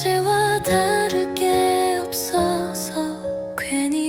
어제와 다를 게 없어서 괜히